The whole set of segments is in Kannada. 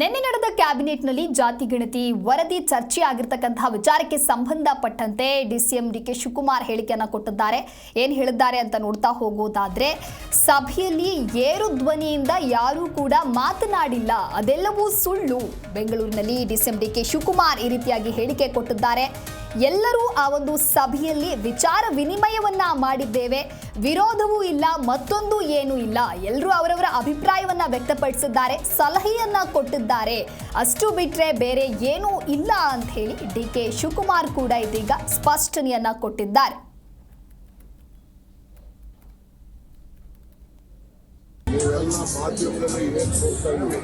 ನಿನ್ನೆ ನಡೆದ ಕ್ಯಾಬಿನೆಟ್ನಲ್ಲಿ ಜಾತಿ ಗಣತಿ, ವರದಿ ಚರ್ಚೆ ಆಗಿರ್ತಕ್ಕಂತಹ ವಿಚಾರಕ್ಕೆ ಸಂಬಂಧಪಟ್ಟಂತೆ ಡಿಸಿಎಂ ಡಿ ಕೆ ಶಿವಕುಮಾರ್ ಹೇಳಿಕೆಯನ್ನು ಕೊಟ್ಟಿದ್ದಾರೆ. ಏನು ಹೇಳಿದ್ದಾರೆ ಅಂತ ನೋಡ್ತಾ ಹೋಗೋದಾದ್ರೆ ಸಭೆಯಲ್ಲಿ ಏರು ಧ್ವನಿಯಿಂದ ಯಾರೂ ಕೂಡ ಮಾತನಾಡಿಲ್ಲ. ಅದೆಲ್ಲವೂ ಸುಳ್ಳು. ಬೆಂಗಳೂರಿನಲ್ಲಿ ಡಿಸಿಎಂ ಡಿ ಕೆ ಶಿವಕುಮಾರ್ ಈ ರೀತಿಯಾಗಿ ಹೇಳಿಕೆ ಕೊಟ್ಟಿದ್ದಾರೆ. ಎಲ್ಲರೂ ಆ ಒಂದು ಸಭೆಯಲ್ಲಿ ವಿಚಾರ ವಿನಿಮಯವನ್ನ ಮಾಡಿದ್ದೇವೆ. ವಿರೋಧವೂ ಇಲ್ಲ, ಮತ್ತೊಂದು ಏನೂ ಇಲ್ಲ. ಎಲ್ಲರೂ ಅವರವರ ಅಭಿಪ್ರಾಯವನ್ನ ವ್ಯಕ್ತಪಡಿಸಿದ್ದಾರೆ, ಸಲಹೆಯನ್ನ ಕೊಟ್ಟಿದ್ದಾರೆ. ಅಷ್ಟು ಬಿಟ್ರೆ ಬೇರೆ ಏನೂ ಇಲ್ಲ ಅಂತ ಹೇಳಿ ಡಿ ಕೆ ಶಿವಕುಮಾರ್ ಕೂಡ ಇದೀಗ ಸ್ಪಷ್ಟನೆಯನ್ನ ಕೊಟ್ಟಿದ್ದಾರೆ. ನೀವೆಲ್ಲ ಮಾಧ್ಯಮದಲ್ಲಿ ಏನ್ ಹೋಗ್ತಾ ಇದ್ದೀವಿ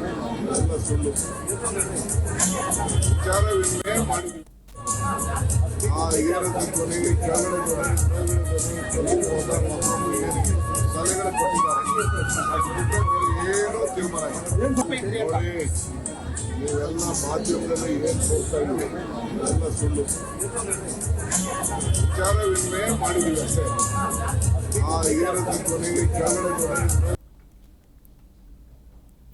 ಎಲ್ಲ ಸುಳ್ಳು ವಿಚಾರ ವಿನಿಮಯ ಮಾಡಿದ್ವಿ ಆ ಏರದ ಧ್ವನಿ ಕೆಳಗಡೆ ಧ್ವನಿ ಮೇಲ್ಗಡೆ ಧ್ವನಿ ಕೆಳಗೆ ಹೋದಾಗ ಮತ್ತೊಂದು ಏನಿದೆ ಸಲಹೆಗಳು ಕೊಟ್ಟಿದ್ದಾರೆ ಅಷ್ಟು ಬಿಟ್ಟರೆ ಬೇರೆ ಏನೂ ತೀರ್ಮಾನ ಆಗಿಲ್ಲ. ನೋಡಿ ನೀವೆಲ್ಲ ಮಾಧ್ಯಮದಲ್ಲಿ ಏನ್ ಹೋಗ್ತಾ ಇದ್ದೀವಿ ಎಲ್ಲ ಸುಳ್ಳು ವಿಚಾರ ವಿನಿಮಯ ಮಾಡಿದ್ವಿ ಅಷ್ಟೇ ಆ ಏರದ ಧ್ವನಿ ಕೆಳಗಡೆ ಧ್ವನಿ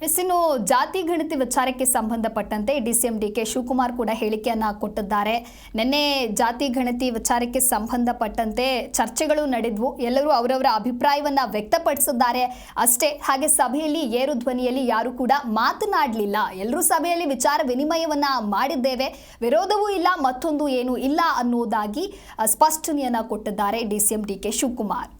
ಎಸ್ ಇನ್ನು ಜಾತಿ ಗಣತಿ ವಿಚಾರಕ್ಕೆ ಸಂಬಂಧಪಟ್ಟಂತೆ D C M D K Shivakumar ಕೂಡ ಹೇಳಿಕೆಯನ್ನ ಕೊಟ್ಟಿದ್ದಾರೆ. ನಿನ್ನೆ ಜಾತಿ ಗಣತಿ ವಿಚಾರಕ್ಕೆ ಸಂಬಂಧಪಟ್ಟಂತೆ ಚರ್ಚೆಗಳು ನಡೆದ್ವು. ಎಲ್ಲರೂ ಅವರವರ ಅಭಿಪ್ರಾಯವನ್ನ ವ್ಯಕ್ತಪಡಿಸಿದ್ದಾರೆ. ಅಷ್ಟೇ, ಹಾಗೆ ಸಭೆಯಲ್ಲಿ ಏರು ಧ್ವನಿಯಲ್ಲಿ ಯಾರು ಕೂಡ ಮಾತನಾಡಲಿಲ್ಲ. ಎಲ್ಲರೂ ಸಭೆಯಲ್ಲಿ ವಿಚಾರ ವಿನಿಮಯವನ್ನ ಮಾಡಿದ್ದೇವೆ. ವಿರೋಧವೂ ಇಲ್ಲ, ಮತ್ತೊಂದು ಏನು ಇಲ್ಲ ಅನ್ನುವುದಾಗಿ ಸ್ಪಷ್ಟನೆಯನ್ನು ಕೊಟ್ಟಿದ್ದಾರೆ D C M D K Shivakumar.